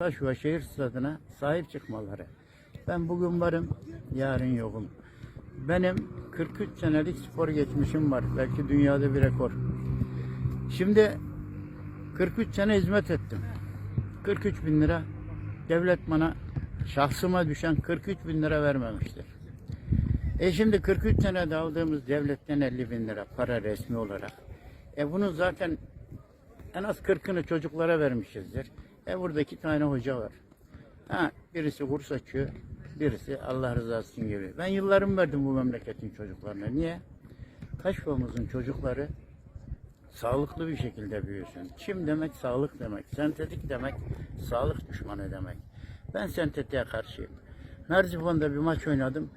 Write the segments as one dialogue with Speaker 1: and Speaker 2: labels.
Speaker 1: Taşova şehir stadına sahip çıkmaları. Ben bugün varım, yarın yokum. Benim 43 senelik spor geçmişim var. Belki dünyada bir rekor. Şimdi 43 sene hizmet ettim. 43 bin lira devlet bana şahsıma düşen 43 bin lira vermemiştir. E şimdi 43 senede aldığımız devletten 50 bin lira para resmi olarak. E bunun zaten en az 40'ını çocuklara vermişizdir. E burada iki tane hoca var. Ha, birisi kurs birisi Allah rızası için gibi. Ben yıllarımı verdim bu memleketin çocuklarına. Niye? Taşkova'mızın çocukları sağlıklı bir şekilde büyüsün. Çim demek sağlık demek. Sentetik demek sağlık düşmanı demek. Ben sentetiğe karşıyım. Merzifon'da bir maç oynadım.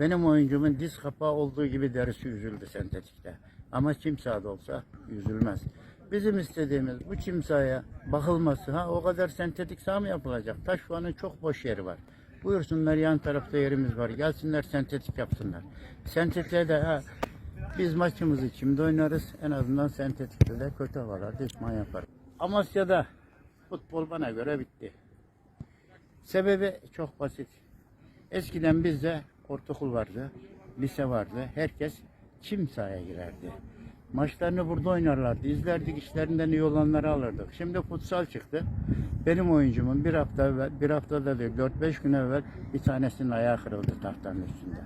Speaker 1: Benim oyuncumun diz kapağı olduğu gibi derisi üzüldü sentetikte. Ama çim sahada olsa üzülmez. Bizim istediğimiz bu çim sahaya bakılması. Ha o kadar sentetik saha mı yapılacak? Taşvanın çok boş yeri var. Buyursunlar yan tarafta yerimiz var. Gelsinler sentetik yapsınlar. Sentetiğe de ha, biz maçımızı çimde oynarız. En azından sentetikte de kötü havalarda idman yaparız. Amasya'da futbol bana göre bitti. Sebebi çok basit. Eskiden bizde ortaokul vardı, lise vardı. Herkes çim sahaya girerdi. Maçlarını burada oynarlardı. İzlerdik işlerinden iyi olanları alırdık. Şimdi futsal çıktı. Benim oyuncumun bir hafta evvel, bir haftada değil, 4-5 gün evvel bir tanesinin ayağı kırıldı tahtanın üstünde.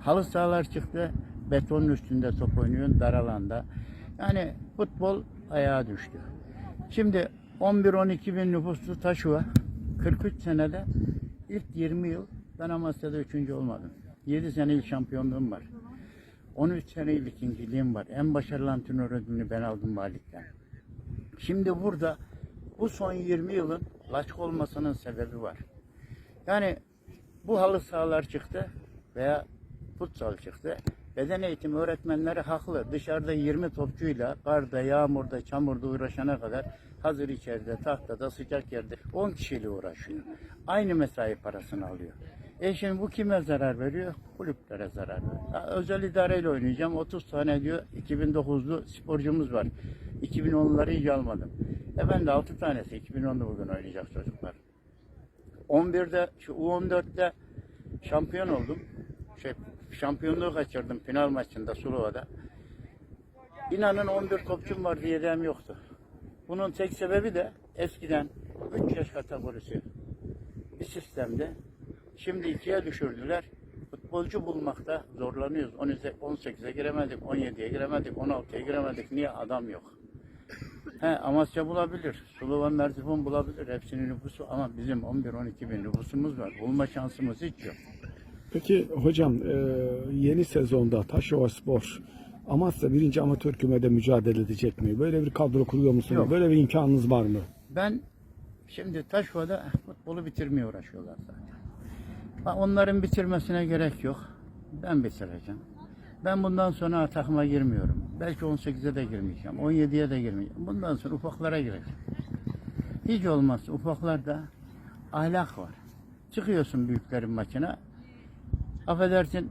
Speaker 1: Halı sahalar çıktı. Betonun üstünde top oynuyor, dar alanda. Yani futbol ayağa düştü. Şimdi 11-12 bin nüfuslu Taşova 43 senede ilk 20 yıl ben Amasya'da üçüncü olmadım. 7 sene il şampiyonluğum var. 13 sene il ikinciliğim var. En başarılı antrenör ödülünü ben aldım Malik'ten. Şimdi burada bu son 20 yılın laçk olmasının sebebi var. Yani bu halı sahalar çıktı veya futsal çıktı. Beden eğitimi öğretmenleri haklı. Dışarıda 20 topçuyla karda, yağmurda, çamurda uğraşana kadar hazır içeride, tahtada, sıcak yerde 10 kişiyle uğraşıyor. Aynı mesai parasını alıyor. E şimdi bu kime zarar veriyor? Kulüplere zarar veriyor. Ha, özel idareyle oynayacağım. 30 tane diyor 2009'lu sporcumuz var. 2010'ları hiç almadım. E ben de 6 tanesi 2010'da bugün oynayacak çocuklar. 11'de şu U14'te şampiyon oldum. Şey şampiyonluğu kaçırdım final maçında Sulova'da. İnanın 11 topçum vardı yedeğim yoktu. Bunun tek sebebi de eskiden 3 yaş kategorisi bir sistemde. Şimdi ikiye düşürdüler. Futbolcu bulmakta zorlanıyoruz. 18'e giremedik, 17'ye giremedik, 16'ya giremedik. Niye? Adam yok. He, Amasya bulabilir, Suluvan Merzifon bulabilir. Hepsinin nüfusu ama bizim 11-12 bin nüfusumuz var. Bulma şansımız hiç yok.
Speaker 2: Peki hocam e, yeni sezonda Taşova Spor Amasya birinci amatör kümede mücadele edecek mi? Böyle bir kadro kuruyor musunuz?
Speaker 1: Yok.
Speaker 2: Böyle bir imkanınız var mı?
Speaker 1: Ben şimdi Taşova'da futbolu bitirmeye uğraşıyorlar zaten. Onların bitirmesine gerek yok. Ben bitireceğim. Ben bundan sonra takıma girmiyorum. Belki 18'e de girmeyeceğim. 17'ye de girmeyeceğim. Bundan sonra ufaklara gireceğim. Hiç olmazsa ufaklarda ahlak var. Çıkıyorsun büyüklerin maçına. Affedersin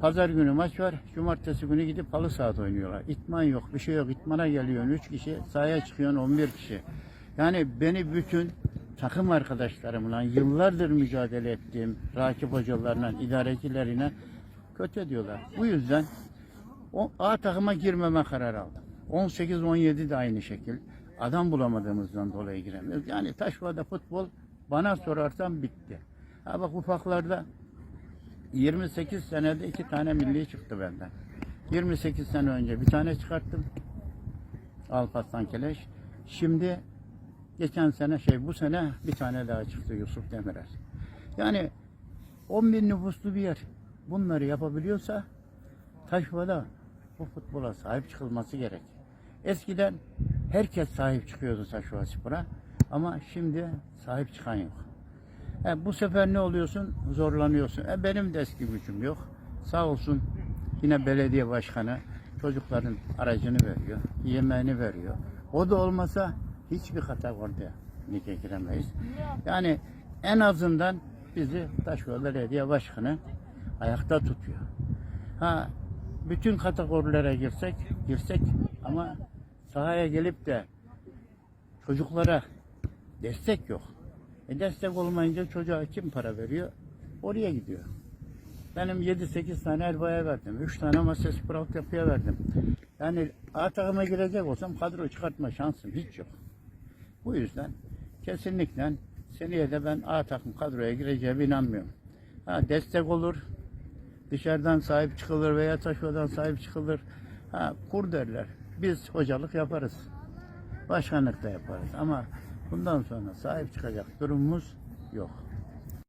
Speaker 1: pazar günü maç var. Cumartesi günü gidip halı sahada oynuyorlar. İtman yok, bir şey yok. İtmana geliyorsun 3 kişi, sahaya çıkıyorsun 11 kişi. Yani beni bütün takım arkadaşlarımla yıllardır mücadele ettiğim rakip hocalarla, idarecilerine kötü diyorlar. Bu yüzden o A takıma girmeme kararı aldım. 18-17 de aynı şekil. Adam bulamadığımızdan dolayı giremiyoruz. Yani Taşva'da futbol bana sorarsan bitti. Ha bak ufaklarda 28 senede iki tane milli çıktı benden. 28 sene önce bir tane çıkarttım. Alparslan Keleş. Şimdi geçen sene şey bu sene bir tane daha çıktı Yusuf Demirel. Yani 10 bin nüfuslu bir yer. Bunları yapabiliyorsa Taşva'da bu futbola sahip çıkılması gerek. Eskiden herkes sahip çıkıyordu Taşva Spor'a ama şimdi sahip çıkan yok. E, bu sefer ne oluyorsun? Zorlanıyorsun. E, benim de eski gücüm yok. Sağ olsun yine belediye başkanı çocukların aracını veriyor, yemeğini veriyor. O da olmasa hiçbir kategoride lige giremeyiz. Yani en azından bizi Taşyol Belediye Başkanı ayakta tutuyor. Ha bütün kategorilere girsek, girsek ama sahaya gelip de çocuklara destek yok. E destek olmayınca çocuğa kim para veriyor? Oraya gidiyor. Benim 7-8 tane Elba'ya verdim. 3 tane Mases Spor yapıya verdim. Yani A takıma girecek olsam kadro çıkartma şansım hiç yok. Bu yüzden kesinlikle seneye de ben A takım kadroya gireceğime inanmıyorum. Ha destek olur, dışarıdan sahip çıkılır veya taşvadan sahip çıkılır. Ha kur derler. Biz hocalık yaparız. Başkanlık da yaparız ama bundan sonra sahip çıkacak durumumuz yok.